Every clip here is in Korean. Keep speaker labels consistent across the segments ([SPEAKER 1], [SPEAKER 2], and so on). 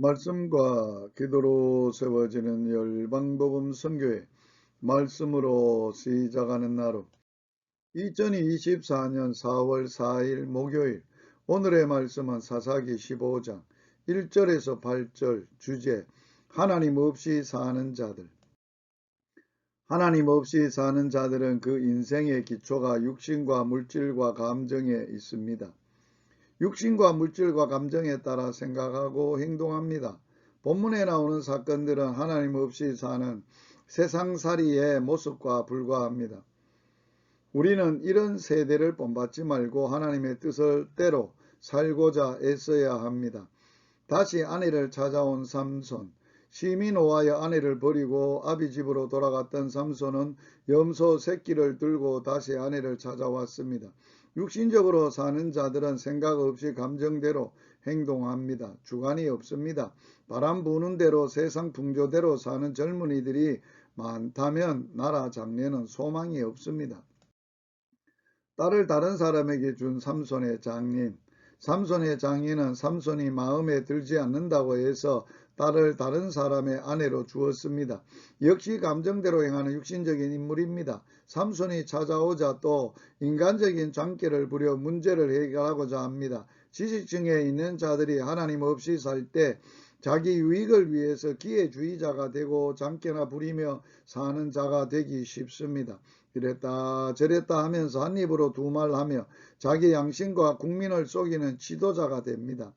[SPEAKER 1] 말씀과 기도로 세워지는 열방복음 선교회 말씀으로 시작하는 나로 2024년 4월 4일 목요일 오늘의 말씀은 사사기 15장 1절에서 8절 주제 하나님 없이 사는 자들 하나님 없이 사는 자들은 그 인생의 기초가 육신과 물질과 감정에 있습니다. 육신과 물질과 감정에 따라 생각하고 행동합니다. 본문에 나오는 사건들은 하나님 없이 사는 세상살이의 모습과 불과합니다. 우리는 이런 세대를 본받지 말고 하나님의 뜻을 때로 살고자 애써야 합니다. 다시 아내를 찾아온 삼손, 심히 노하여 아내를 버리고 아비 집으로 돌아갔던 삼손은 염소 새끼를 들고 다시 아내를 찾아왔습니다. 육신적으로 사는 자들은 생각 없이 감정대로 행동합니다. 주관이 없습니다. 바람 부는 대로 세상 풍조대로 사는 젊은이들이 많다면 나라 장래는 소망이 없습니다. 딸을 다른 사람에게 준 삼손의 장인 삼손의 장인은 삼손이 마음에 들지 않는다고 해서 딸을 다른 사람의 아내로 주었습니다. 역시 감정대로 행하는 육신적인 인물입니다. 삼손이 찾아오자 또 인간적인 장깨를 부려 문제를 해결하고자 합니다. 지식층에 있는 자들이 하나님 없이 살 때 자기 유익을 위해서 기회주의자가 되고 장깨나 부리며 사는 자가 되기 쉽습니다. 이랬다 저랬다 하면서 한 입으로 두 말 하며 자기 양심과 국민을 속이는 지도자가 됩니다.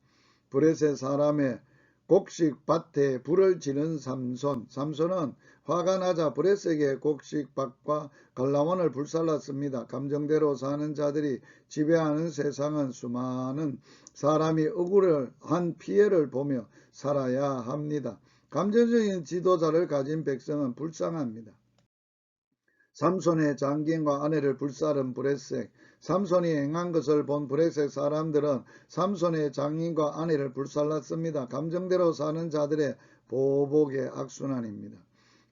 [SPEAKER 1] 브레세 사람의 곡식 밭에 불을 지는 삼손. 삼손은 화가 나자 브레스에게 곡식 밭과 갈라원을 불살랐습니다. 감정대로 사는 자들이 지배하는 세상은 수많은 사람이 억울한 피해를 보며 살아야 합니다. 감정적인 지도자를 가진 백성은 불쌍합니다. 삼손의 장긴과 아내를 불살은 브레색 삼손이 행한 것을 본 브레색 사람들은 삼손의 장인과 아내를 불살랐습니다. 감정대로 사는 자들의 보복의 악순환입니다.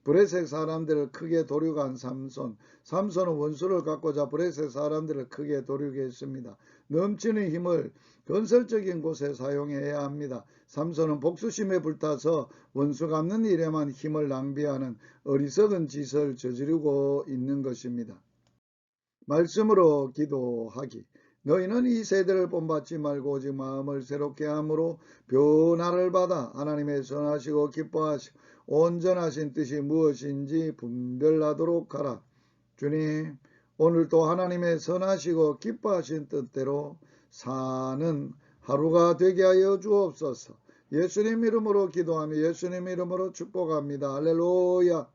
[SPEAKER 1] 브레색 사람들을 크게 도륙한 삼손. 삼손은 원수를 갖고자 브레색 사람들을 크게 도륙했습니다. 넘치는 힘을 건설적인 곳에 사용해야 합니다. 삼손은 복수심에 불타서 원수 갚는 일에만 힘을 낭비하는 어리석은 짓을 저지르고 있는 것입니다. 말씀으로 기도하기. 너희는 이 세대를 본받지 말고 오직 마음을 새롭게 함으로 변화를 받아 하나님의 선하시고 기뻐하시고 온전하신 뜻이 무엇인지 분별하도록 하라. 주님, 오늘도 하나님의 선하시고 기뻐하신 뜻대로 사는 하루가 되게 하여 주옵소서. 예수님 이름으로 기도하며 예수님 이름으로 축복합니다. 할렐루야.